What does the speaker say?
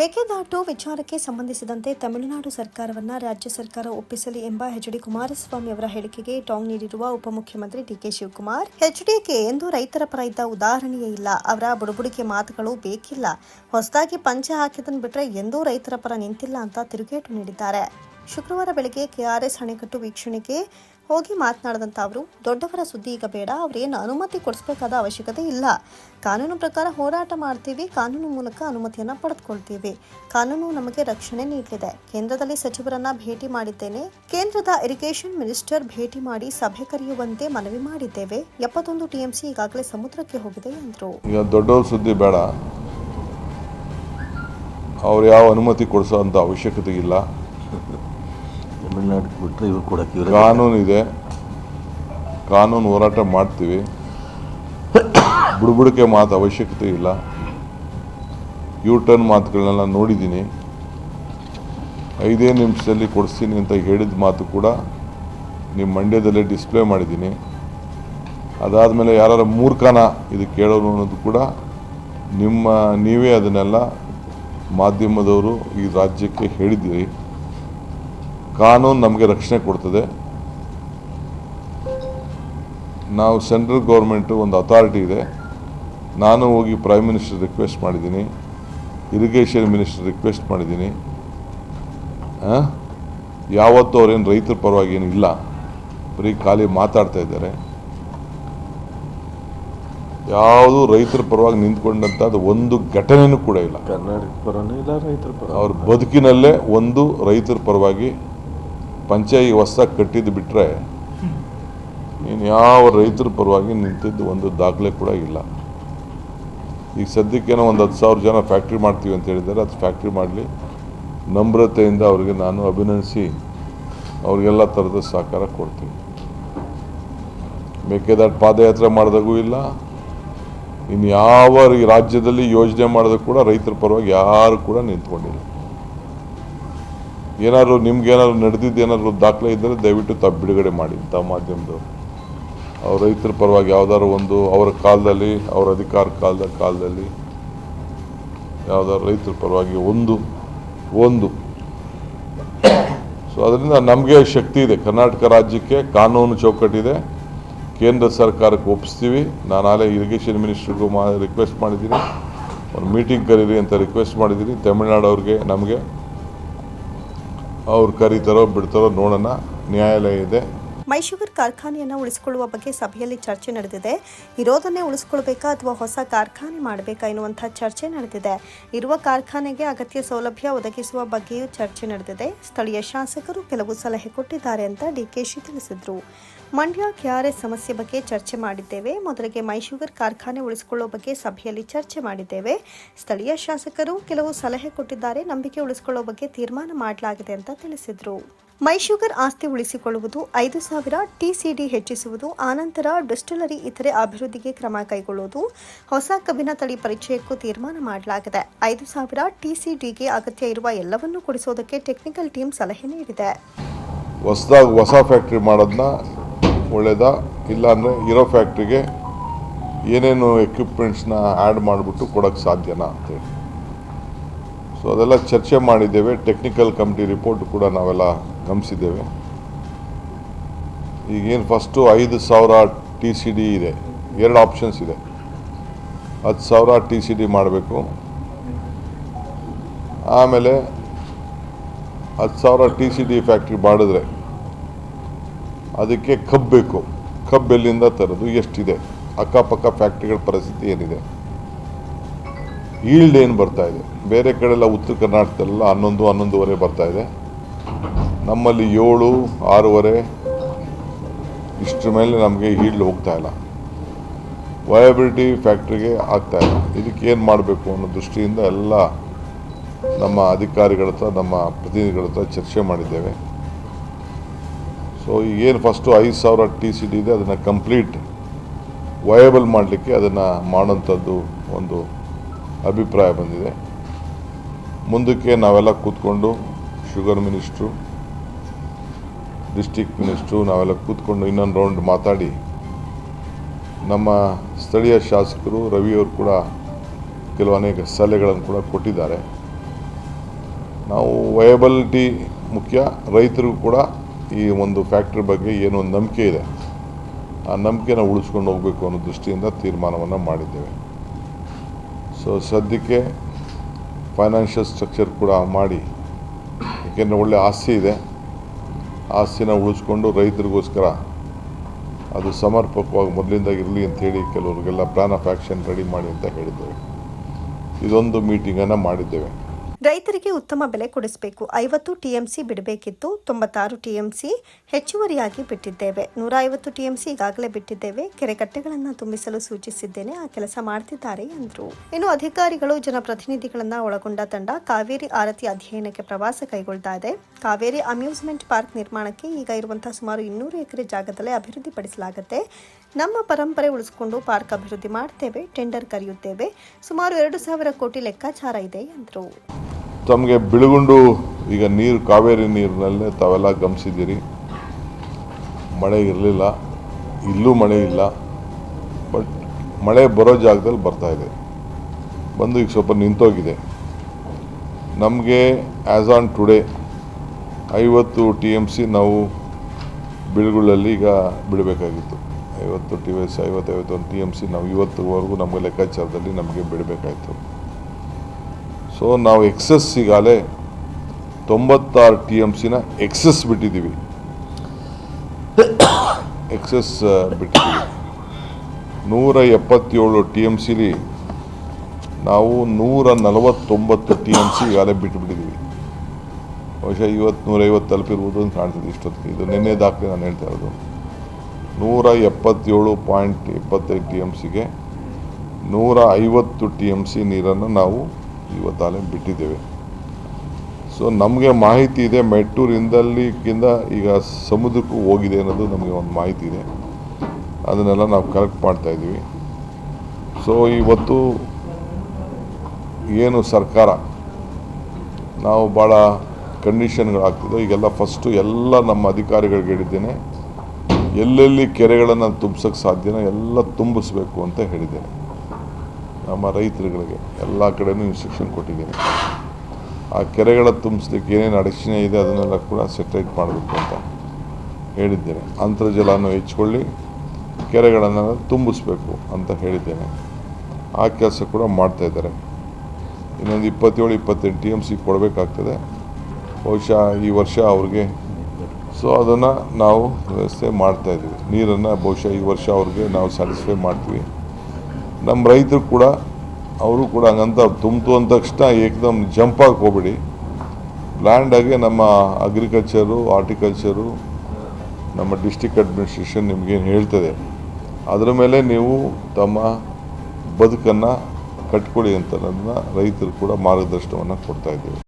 ಮೇಕೆದಾಟು ವಿಚಾರಕ್ಕೆ ಸಂಬಂಧಿಸಿದಂತೆ ತಮಿಳುನಾಡು ಸರ್ಕಾರವನ್ನ ರಾಜ್ಯ ಸರ್ಕಾರ ಒಪ್ಪಿಸಲಿ ಎಂಬ ಎಚ್ ಡಿ ಕುಮಾರಸ್ವಾಮಿ ಅವರ ಹೇಳಿಕೆಗೆ ಟಾಂಗ್ ನೀಡಿರುವ ಉಪಮುಖ್ಯಮಂತ್ರಿ ಡಿಕೆ ಶಿವಕುಮಾರ್. ಎಚ್ಡಿಕೆ ಎಂದು ರೈತರ ಪರ ಇದ್ದ ಉದಾಹರಣೆಯೇ ಇಲ್ಲ. ಅವರ ಬುಡುಬುಡಿಕೆ ಮಾತುಗಳು ಬೇಕಿಲ್ಲ. ಹೊಸದಾಗಿ ಪಂಚ ಹಾಕಿದನ್ ಬಿಟ್ರೆ ಎಂದೂ ರೈತರ ಪರ ನಿಂತಿಲ್ಲ ಅಂತ ತಿರುಗೇಟು ನೀಡಿದ್ದಾರೆ. ಶುಕ್ರವಾರ ಬೆಳಗ್ಗೆ ಕೆಆರ್ಎಸ್ ಅಣೆಕಟ್ಟು ವೀಕ್ಷಣೆಗೆ ಹೋಗಿ ಮಾತನಾಡಿದಂಥ ಅವರು, ದೊಡ್ಡವರ ಸುದ್ದಿ ಈಗ ಬೇಡ. ಅವರೇನು ಅನುಮತಿ ಕೊಡಿಸಬೇಕಾದ ಅವಶ್ಯಕತೆ ಇಲ್ಲ. ಕಾನೂನು ಪ್ರಕಾರ ಹೋರಾಟ ಮಾಡ್ತೀವಿ. ಕಾನೂನು ಮೂಲಕ ಅನುಮತಿಯನ್ನು ಪಡೆದುಕೊಳ್ತೀವಿ. ಕಾನೂನು ನಮಗೆ ರಕ್ಷಣೆ ನೀಡಲಿದೆ. ಕೇಂದ್ರದಲ್ಲಿ ಸಚಿವರನ್ನ ಭೇಟಿ ಮಾಡಿದ್ದೇನೆ. ಕೇಂದ್ರದ ಇರಿಗೇಷನ್ ಮಿನಿಸ್ಟರ್ ಭೇಟಿ ಮಾಡಿ ಸಭೆ ಕರೆಯುವಂತೆ ಮನವಿ ಮಾಡಿದ್ದೇವೆ. ಎಪ್ಪತ್ತೊಂದು ಟಿಎಂಸಿ ಈಗಾಗಲೇ ಸಮುದ್ರಕ್ಕೆ ಹೋಗಿದೆ, ಎಂದರು. ದೊಡ್ಡವರ ಸುದ್ದಿ ಬೇಡ. ಅವ್ರು ಯಾವ ಅನುಮತಿ ಕೊಡಿಸೋ ಅವಶ್ಯಕತೆ ಇಲ್ಲ. ತಮಿಳ್ನಾಡಿಗೆ ಬಿಟ್ಟರೆ ಇವ್ರು ಕೂಡ ಇದೆ ಕಾನೂನು ಹೋರಾಟ ಮಾಡ್ತೀವಿ. ಬುಡುಬುಡಿಕೆ ಮಾತು ಅವಶ್ಯಕತೆ ಇಲ್ಲ. ಯೂ ಟರ್ನ್ ಮಾತುಗಳನ್ನೆಲ್ಲ ನೋಡಿದ್ದೀನಿ. ಐದೇ ನಿಮಿಷದಲ್ಲಿ ಕೊಡಿಸ್ತೀನಿ ಅಂತ ಹೇಳಿದ ಮಾತು ಕೂಡ ನಿಮ್ಮ ಮಂಡ್ಯದಲ್ಲೇ ಡಿಸ್ಪ್ಲೇ ಮಾಡಿದ್ದೀನಿ. ಅದಾದಮೇಲೆ ಯಾರು ಮೂರ್ಖನ ಇದು ಕೇಳೋರು ಅನ್ನೋದು ಕೂಡ ನಿಮ್ಮ, ನೀವೇ ಅದನ್ನೆಲ್ಲ ಮಾಧ್ಯಮದವರು ಈ ರಾಜ್ಯಕ್ಕೆ ಹೇಳಿದ್ದೀರಿ. ಕಾನೂನು ನಮಗೆ ರಕ್ಷಣೆ ಕೊಡ್ತದೆ. ನಾವು ಸೆಂಟ್ರಲ್ ಗೌರ್ಮೆಂಟು ಒಂದು ಅಥಾರಿಟಿ ಇದೆ. ನಾನು ಹೋಗಿ ಪ್ರೈಮ್ ಮಿನಿಸ್ಟರ್ ರಿಕ್ವೆಸ್ಟ್ ಮಾಡಿದ್ದೀನಿ. ಇರಿಗೇಷನ್ ಮಿನಿಸ್ಟರ್ ರಿಕ್ವೆಸ್ಟ್ ಮಾಡಿದ್ದೀನಿ? ಯಾವತ್ತೂ ಅವ್ರೇನು ರೈತರ ಪರವಾಗಿ ಏನು ಇಲ್ಲ. ಬರೀ ಖಾಲಿ ಮಾತಾಡ್ತಾ ಇದ್ದಾರೆ. ಯಾವುದು ರೈತರ ಪರವಾಗಿ ನಿಂತ್ಕೊಂಡಂಥದ್ದು ಒಂದು ಘಟನೆಯೂ ಕೂಡ ಇಲ್ಲ. ಕರ್ನಾಟಕ ಪರನೇ ಇಲ್ಲ ರೈತರ ಪರ. ಅವ್ರ ಬದುಕಿನಲ್ಲೇ ಒಂದು ರೈತರ ಪರವಾಗಿ ಪಂಚಾಯಿ ಹೊಸ್ದಾಗಿ ಕಟ್ಟಿದ್ದು ಬಿಟ್ಟರೆ ಇನ್ನು ಯಾವ ರೈತರ ಪರವಾಗಿ ನಿಂತಿದ್ದು ಒಂದು ದಾಖಲೆ ಕೂಡ ಇಲ್ಲ. ಈಗ ಸದ್ಯಕ್ಕೇನೋ ಒಂದು ಹತ್ತು ಸಾವಿರ ಜನ ಫ್ಯಾಕ್ಟ್ರಿ ಮಾಡ್ತೀವಿ ಅಂತ ಹೇಳಿದ್ದಾರೆ. ಅದು ಫ್ಯಾಕ್ಟ್ರಿ ಮಾಡಲಿ. ನಮ್ರತೆಯಿಂದ ಅವರಿಗೆ ನಾನು ಅಭಿನಂದಿಸಿ ಅವ್ರಿಗೆಲ್ಲ ಥರದ ಸಹಕಾರ ಕೊಡ್ತೀನಿ. ಮೇಕೆದಾಟು ಪಾದಯಾತ್ರೆ ಮಾಡಿದಾಗೂ ಇಲ್ಲ. ಇನ್ನು ಯಾವ ರಾಜ್ಯದಲ್ಲಿ ಯೋಜನೆ ಮಾಡಿದಾಗ ಕೂಡ ರೈತರ ಪರವಾಗಿ ಯಾರು ಕೂಡ ನಿಂತ್ಕೊಂಡಿಲ್ಲ. ಏನಾದ್ರು ನಿಮ್ಗೆ ಏನಾದ್ರು ನಡೆದಿದ್ದು ಏನಾದ್ರು ದಾಖಲೆ ಇದ್ದರೆ ದಯವಿಟ್ಟು ತಾವು ಬಿಡುಗಡೆ ಮಾಡಿ ತಾವು ಮಾಧ್ಯಮದವರು. ಅವ್ರ ರೈತರ ಪರವಾಗಿ ಯಾವ್ದಾದ್ರು ಒಂದು ಅವರ ಕಾಲದಲ್ಲಿ, ಅವರ ಅಧಿಕಾರ ಕಾಲದ ಕಾಲದಲ್ಲಿ ಯಾವ್ದಾದ್ರು ರೈತರ ಪರವಾಗಿ ಒಂದು ಒಂದು. ಸೊ ಅದರಿಂದ ನಮಗೆ ಶಕ್ತಿ ಇದೆ. ಕರ್ನಾಟಕ ರಾಜ್ಯಕ್ಕೆ ಕಾನೂನು ಚೌಕಟ್ಟಿದೆ. ಕೇಂದ್ರ ಸರ್ಕಾರಕ್ಕೆ ಒಪ್ಪಿಸ್ತೀವಿ ನಾನು ಆಲೇ ಇರಿಗೇಷನ್ ಮಿನಿಸ್ಟ್ರಿಗೂ ಮಾ ರಿಕ್ವೆಸ್ಟ್ ಮಾಡಿದ್ದೀನಿ. ಒಂದು ಮೀಟಿಂಗ್ ಕರೀರಿ ಅಂತ ರಿಕ್ವೆಸ್ಟ್ ಮಾಡಿದ್ದೀನಿ. ತಮಿಳ್ನಾಡು ಅವ್ರಿಗೆ ನಮಗೆ ಅವ್ರು ಕರೀತಾರೋ ಬಿಡ್ತಾರೋ ನೋಡೋಣ. ನ್ಯಾಯಾಲಯ ಇದೆ. ಮೈಶುಗರ್ ಕಾರ್ಖಾನೆಯನ್ನು ಉಳಿಸಿಕೊಳ್ಳುವ ಬಗ್ಗೆ ಸಭೆಯಲ್ಲಿ ಚರ್ಚೆ ನಡೆದಿದೆ. ಇರೋದನ್ನೇ ಉಳಿಸಿಕೊಳ್ಬೇಕಾ ಅಥವಾ ಹೊಸ ಕಾರ್ಖಾನೆ ಮಾಡಬೇಕಾ ಎನ್ನುವಂಥ ಚರ್ಚೆ ನಡೆದಿದೆ. ಇರುವ ಕಾರ್ಖಾನೆಗೆ ಅಗತ್ಯ ಸೌಲಭ್ಯ ಒದಗಿಸುವ ಬಗ್ಗೆಯೂ ಚರ್ಚೆ ನಡೆದಿದೆ. ಸ್ಥಳೀಯ ಶಾಸಕರು ಕೆಲವು ಸಲಹೆ ಕೊಟ್ಟಿದ್ದಾರೆ ಅಂತ ಡಿಕೆಶಿ ತಿಳಿಸಿದರು. ಮಂಡ್ಯ ಕೆಆರ್ಎಸ್ ಸಮಸ್ಯೆ ಬಗ್ಗೆ ಚರ್ಚೆ ಮಾಡಿದ್ದೇವೆ. ಮೊದಲಿಗೆ ಮೈಶುಗರ್ ಕಾರ್ಖಾನೆ ಉಳಿಸಿಕೊಳ್ಳುವ ಬಗ್ಗೆ ಸಭೆಯಲ್ಲಿ ಚರ್ಚೆ ಮಾಡಿದ್ದೇವೆ. ಸ್ಥಳೀಯ ಶಾಸಕರು ಕೆಲವು ಸಲಹೆ ಕೊಟ್ಟಿದ್ದಾರೆ. ನಂಬಿಕೆ ಉಳಿಸಿಕೊಳ್ಳುವ ಬಗ್ಗೆ ತೀರ್ಮಾನ ಮಾಡಲಾಗಿದೆ ಅಂತ ತಿಳಿಸಿದರು. ಮೈಶುಗರ್ ಆಸ್ತಿ ಉಳಿಸಿಕೊಳ್ಳುವುದು, ಐದು ಸಾವಿರ ಟಿಸಿಡಿ ಹೆಚ್ಚಿಸುವುದು, ಆನಂತರ ಡಿಸ್ಟಿಲರಿ ಇತರೆ ಅಭಿವೃದ್ಧಿಗೆ ಕ್ರಮ ಕೈಗೊಳ್ಳುವುದು, ಹೊಸ ಕಬ್ಬಿನ ತಳಿ ಪರಿಚಯಕ್ಕೂ ತೀರ್ಮಾನ ಮಾಡಲಾಗಿದೆ. ಐದು ಸಾವಿರ ಟಿಸಿಡಿಗೆ ಅಗತ್ಯ ಇರುವ ಎಲ್ಲವನ್ನೂ ಕೊಡಿಸೋದಕ್ಕೆ ಟೆಕ್ನಿಕಲ್ ಟೀಮ್ ಸಲಹೆ ನೀಡಿದೆ. ಹೊಸದಾಗಿ ಹೊಸ ಫ್ಯಾಕ್ಟ್ರಿ ಮಾಡೋದನ್ನ ಒಳ್ಳೆಯದ ಇಲ್ಲಾಂದರೆ ಇರೋ ಫ್ಯಾಕ್ಟ್ರಿಗೆ ಏನೇನು ಎಕ್ವಿಪ್ಮೆಂಟ್ಸ್ನ ಆ್ಯಡ್ ಮಾಡಿಬಿಟ್ಟು ಕೊಡೋಕ್ಕೆ ಸಾಧ್ಯನಾ ಅಂತೇಳಿ ಸೊ ಅದೆಲ್ಲ ಚರ್ಚೆ ಮಾಡಿದ್ದೇವೆ ಟೆಕ್ನಿಕಲ್ ಕಮಿಟಿ ರಿಪೋರ್ಟ್ ಕೂಡ ನಾವೆಲ್ಲ ಗಮನಿಸಿದ್ದೇವೆ. ಈಗೇನು ಫಸ್ಟು ಐದು ಸಾವಿರ ಟಿ ಸಿ ಡಿ ಇದೆ. ಎರಡು ಆಪ್ಷನ್ಸ್ ಇದೆ. ಹತ್ತು ಸಾವಿರ ಟಿ ಸಿ ಡಿ ಮಾಡಬೇಕು. ಆಮೇಲೆ ಹತ್ತು ಸಾವಿರ ಟಿ ಸಿ ಡಿ ಫ್ಯಾಕ್ಟ್ರಿ ಮಾಡಿದ್ರೆ ಅದಕ್ಕೆ ಕಬ್ಬು ಬೇಕು. ಕಬ್ಬು ಎಲ್ಲಿಂದ ತರೋದು? ಎಷ್ಟಿದೆ? ಅಕ್ಕಪಕ್ಕ ಫ್ಯಾಕ್ಟ್ರಿಗಳ ಪರಿಸ್ಥಿತಿ ಏನಿದೆ? ಈಲ್ಡ್ ಏನು ಬರ್ತಾ ಇದೆ? ಬೇರೆ ಕಡೆಲ್ಲ ಉತ್ತರ ಕರ್ನಾಟಕದಲ್ಲ ಹನ್ನೊಂದು, ಹನ್ನೊಂದುವರೆ ಬರ್ತಾ ಇದೆ. ನಮ್ಮಲ್ಲಿ ಏಳು, ಆರೂವರೆ, ಇಷ್ಟರ ಮೇಲೆ ನಮಗೆ ಈಲ್ಡ್ ಹೋಗ್ತಾ ಇಲ್ಲ. ವಯಬಿಲಿಟಿ ಫ್ಯಾಕ್ಟ್ರಿಗೆ ಆಗ್ತಾ ಇಲ್ಲ. ಇದಕ್ಕೆ ಏನು ಮಾಡಬೇಕು ಅನ್ನೋ ದೃಷ್ಟಿಯಿಂದ ಎಲ್ಲ ನಮ್ಮ ಅಧಿಕಾರಿಗಳ ಹತ್ರ, ನಮ್ಮ ಪ್ರತಿನಿಧಿಗಳ ಹತ್ರ ಚರ್ಚೆ ಮಾಡಿದ್ದೇವೆ. ಸೊ ಈಗೇನು ಫಸ್ಟು ಐದು ಸಾವಿರ ಟಿ ಸಿ ಡಿ ಇದೆ, ಅದನ್ನು ಕಂಪ್ಲೀಟ್ ವಯಬಲ್ ಮಾಡಲಿಕ್ಕೆ ಅದನ್ನು ಮಾಡೋಂಥದ್ದು ಒಂದು ಅಭಿಪ್ರಾಯ ಬಂದಿದೆ. ಮುಂದಕ್ಕೆ ನಾವೆಲ್ಲ ಕೂತ್ಕೊಂಡು ಶುಗರ್ ಮಿನಿಸ್ಟ್ರು ಡಿಸ್ಟಿಕ್ ಮಿನಿಸ್ಟ್ರು ನಾವೆಲ್ಲ ಕೂತ್ಕೊಂಡು ಇನ್ನೊಂದು ರೌಂಡ್ ಮಾತಾಡಿ, ನಮ್ಮ ಸ್ಥಳೀಯ ಶಾಸಕರು ರವಿಯವರು ಕೂಡ ಕೆಲವು ಅನೇಕ ಸಲಹೆಗಳನ್ನು ಕೂಡ ಕೊಟ್ಟಿದ್ದಾರೆ. ನಾವು ವಯಬಲಿಟಿ ಮುಖ್ಯ, ರೈತರಿಗೂ ಕೂಡ ಈ ಒಂದು ಫ್ಯಾಕ್ಟ್ರಿ ಬಗ್ಗೆ ಏನೋ ಒಂದು ನಂಬಿಕೆ ಇದೆ, ಆ ನಂಬಿಕೆನ ಉಳಿಸ್ಕೊಂಡು ಹೋಗಬೇಕು ಅನ್ನೋ ದೃಷ್ಟಿಯಿಂದ ತೀರ್ಮಾನವನ್ನು ಮಾಡಿದ್ದೇವೆ. ಸೊ ಸದ್ಯಕ್ಕೆ ಫೈನಾನ್ಷಿಯಲ್ ಸ್ಟ್ರಕ್ಚರ್ ಕೂಡ ಮಾಡಿ, ಏಕೆಂದರೆ ಒಳ್ಳೆ ಆಸ್ತಿ ಇದೆ. ಆಸ್ತಿನ ಉಳಿಸ್ಕೊಂಡು ರೈತರಿಗೋಸ್ಕರ ಅದು ಸಮರ್ಪಕವಾಗಿ ಮೊದಲಿಂದ ಇರಲಿ ಅಂತೇಳಿ ಕೆಲವರಿಗೆಲ್ಲ ಪ್ಲಾನ್ ಆಫ್ ಆ್ಯಕ್ಷನ್ ರೆಡಿ ಮಾಡಿ ಅಂತ ಹೇಳಿದ್ದೇವೆ. ಇದೊಂದು ಮೀಟಿಂಗನ್ನು ಮಾಡಿದ್ದೇವೆ. ರೈತರಿಗೆ ಉತ್ತಮ ಬೆಲೆ ಕೊಡಿಸಬೇಕು. ಐವತ್ತು ಟಿಎಂಸಿ ಬಿಡಬೇಕಿತ್ತು. ತೊಂಬತ್ತಾರು ಟಿಎಂಸಿ ಹೆಚ್ಚುವರಿಯಾಗಿ ಬಿಟ್ಟಿದ್ದೇವೆ. ನೂರ ಐವತ್ತು ಟಿಎಂಸಿ ಈಗಾಗಲೇ ಬಿಟ್ಟಿದ್ದೇವೆ. ಕೆರೆಕಟ್ಟೆಗಳನ್ನು ತುಂಬಿಸಲು ಸೂಚಿಸಿದ್ದೇನೆ. ಆ ಕೆಲಸ ಮಾಡ್ತಿದ್ದಾರೆ ಎಂದರು. ಇನ್ನು ಅಧಿಕಾರಿಗಳು, ಜನಪ್ರತಿನಿಧಿಗಳನ್ನು ಒಳಗೊಂಡ ತಂಡ ಕಾವೇರಿ ಆರತಿ ಅಧ್ಯಯನಕ್ಕೆ ಪ್ರವಾಸ ಕೈಗೊಳ್ತಾ ಇದೆ. ಕಾವೇರಿ ಅಮ್ಯೂಸ್ಮೆಂಟ್ ಪಾರ್ಕ್ ನಿರ್ಮಾಣಕ್ಕೆ ಈಗ ಇರುವಂತಹ ಸುಮಾರು ಇನ್ನೂರು ಎಕರೆ ಜಾಗದಲ್ಲೇ ಅಭಿವೃದ್ಧಿಪಡಿಸಲಾಗುತ್ತೆ. ನಮ್ಮ ಪರಂಪರೆ ಉಳಿಸಿಕೊಂಡು ಪಾರ್ಕ್ ಅಭಿವೃದ್ಧಿ ಮಾಡ್ತೇವೆ, ಟೆಂಡರ್ ಕರೆಯುತ್ತೇವೆ. ಸುಮಾರು ಎರಡು ಸಾವಿರ ಕೋಟಿ ಲೆಕ್ಕಾಚಾರ ಇದೆ ಎಂದರು. ತಮಗೆ ಬಿಳುಗುಂಡು, ಈಗ ನೀರು, ಕಾವೇರಿ ನೀರಿನಲ್ಲೇ ತಾವೆಲ್ಲ ಗಮನಿಸಿದ್ದೀರಿ. ಮಳೆ ಇರಲಿಲ್ಲ, ಇಲ್ಲೂ ಮಳೆ ಇಲ್ಲ, ಬಟ್ ಮಳೆ ಬರೋ ಜಾಗದಲ್ಲಿ ಬರ್ತಾ ಇದೆ. ಬಂದು ಈಗ ಸ್ವಲ್ಪ ನಿಂತೋಗಿದೆ. ನಮಗೆ ಆ್ಯಸ್ ಆನ್ ಟುಡೇ ಐವತ್ತು ಟಿ ಎಂ ಸಿ ನಾವು ಬಿಳುಗುಳ್ಳಲ್ಲಿ ಈಗ ಬಿಡಬೇಕಾಗಿತ್ತು. ಐವತ್ತು ಟಿ ಎಸ್ ಐವತ್ತು ಐವತ್ತೈವತ್ತೊಂದು ಟಿ ಎಂ ಸಿ ನಾವು ಇವತ್ತುವರೆಗೂ ನಮಗೆ ಲೆಕ್ಕಾಚಾರದಲ್ಲಿ ನಮಗೆ ಬಿಡಬೇಕಾಯಿತು. ಸೊ ನಾವು ಎಕ್ಸಸ್ ಈಗಾಗಲೇ ತೊಂಬತ್ತಾರು ಟಿ ಎಂ ಸಿನ ಎಕ್ಸಸ್ ಬಿಟ್ಟಿದ್ದೀವಿ. ಎಕ್ಸಸ್ ಬಿಟ್ಟಿದ್ದೀವಿ. ನೂರ ಎಪ್ಪತ್ತೇಳು ಟಿ ಎಂ ಸಿಲಿ ನಾವು ನೂರ ನಲವತ್ತೊಂಬತ್ತು ಟಿ ಎಂ ಸಿ ಈಗಾಗಲೇ ಬಿಟ್ಟುಬಿಟ್ಟಿದ್ದೀವಿ ಬಹುಶಃ ಇವತ್ತು ನೂರೈವತ್ತು ತಲುಪಿರ್ಬೋದು ಅಂತ ಕಾಣ್ತದೆ ಇಷ್ಟೊತ್ತಿಗೆ. ಇದು ನಿನ್ನೆ ದಾಖಲೆ ನಾನು ಹೇಳ್ತಾ ಇರೋದು. ನೂರ ಎಪ್ಪತ್ತೇಳು ಪಾಯಿಂಟ್ ಇಪ್ಪತ್ತೈದು ಟಿ ಎಂ ಸಿಗೆ ನೂರ ಐವತ್ತು ಟಿ ಎಂ ಸಿ ನೀರನ್ನು ನಾವು ಇವತ್ತಾಲೆ ಬಿಟ್ಟಿದ್ದೇವೆ. ಸೊ ನಮಗೆ ಮಾಹಿತಿ ಇದೆ. ಮೆಟ್ಟೂರಿಂದಲ್ಲಿಗಿಂತ ಈಗ ಸಮುದ್ರಕ್ಕೂ ಹೋಗಿದೆ ಅನ್ನೋದು ನಮಗೆ ಒಂದು ಮಾಹಿತಿ ಇದೆ. ಅದನ್ನೆಲ್ಲ ನಾವು ಕಲೆಕ್ಟ್ ಮಾಡ್ತಾ ಇದ್ದೀವಿ. ಸೊ ಇವತ್ತು ಏನು ಸರ್ಕಾರ ನಾವು ಭಾಳ ಕಂಡೀಷನ್ಗಳಾಗ್ತಿದ್ದೋ ಈಗೆಲ್ಲ ಫಸ್ಟು ಎಲ್ಲ ನಮ್ಮ ಅಧಿಕಾರಿಗಳಿಗೆ ಹೇಳಿದ್ದೇನೆ. ಎಲ್ಲೆಲ್ಲಿ ಕೆರೆಗಳನ್ನು ತುಂಬಿಸೋಕ್ಕೆ ಸಾಧ್ಯನೋ ಎಲ್ಲ ತುಂಬಿಸ್ಬೇಕು ಅಂತ ಹೇಳಿದ್ದೇನೆ. ನಮ್ಮ ರೈತರುಗಳಿಗೆ ಎಲ್ಲ ಕಡೆಯೂ ಇನ್ಸ್ಟ್ರಕ್ಷನ್ ಕೊಟ್ಟಿದ್ದೀನಿ. ಆ ಕೆರೆಗಳ ತುಂಬಿಸ್ಲಿಕ್ಕೆ ಏನೇನು ಅಡಚಣೆ ಇದೆ ಅದನ್ನೆಲ್ಲ ಕೂಡ ಸೆಟ್ರೇಟ್ ಮಾಡಬೇಕು ಅಂತ ಹೇಳಿದ್ದೇನೆ. ಅಂತರ್ಜಲವನ್ನು ಹೆಚ್ಚಿಕೊಳ್ಳಿ, ಕೆರೆಗಳನ್ನು ತುಂಬಿಸ್ಬೇಕು ಅಂತ ಹೇಳಿದ್ದೇನೆ. ಆ ಕೆಲಸ ಕೂಡ ಮಾಡ್ತಾಯಿದ್ದಾರೆ ಇನ್ನೊಂದು ಇಪ್ಪತ್ತೇಳು, ಇಪ್ಪತ್ತೆಂಟು ಟಿ ಎಂ ಸಿ ಕೊಡಬೇಕಾಗ್ತದೆ. ಬಹುಶಃ ಈ ವರ್ಷ ಅವ್ರಿಗೆ ಸೊ ಅದನ್ನು ನಾವು ವ್ಯವಸ್ಥೆ ಮಾಡ್ತಾಯಿದ್ದೀವಿ ನೀರನ್ನು ಬಹುಶಃ ಈ ವರ್ಷ ಅವ್ರಿಗೆ ನಾವು ಸ್ಯಾಟಿಸ್ಫೈ ಮಾಡ್ತೀವಿ. ನಮ್ಮ ರೈತರು ಕೂಡ, ಅವರು ಕೂಡ ಹಂಗಂತ ತುಂಬಿತು ಅಂದ ತಕ್ಷಣ ಏಕದಮ್ ಜಂಪ್ ಆಗಿ ಹೋಗ್ಬೇಡಿ. ಪ್ಲ್ಯಾಂಡಾಗೆ ನಮ್ಮ ಅಗ್ರಿಕಲ್ಚರು ಆರ್ಟಿಕಲ್ಚರು ನಮ್ಮ ಡಿಸ್ಟಿಕ್ ಅಡ್ಮಿನಿಸ್ಟ್ರೇಷನ್ ನಿಮಗೇನು ಹೇಳ್ತದೆ. ಅದರ ಮೇಲೆ ನೀವು ತಮ್ಮ ಬದುಕನ್ನು ಕಟ್ಕೊಳ್ಳಿ ಅಂತ ನನ್ನ ರೈತರು ಕೂಡ ಮಾರ್ಗದರ್ಶನವನ್ನು ಕೊಡ್ತಾ ಇದ್ದೀವಿ.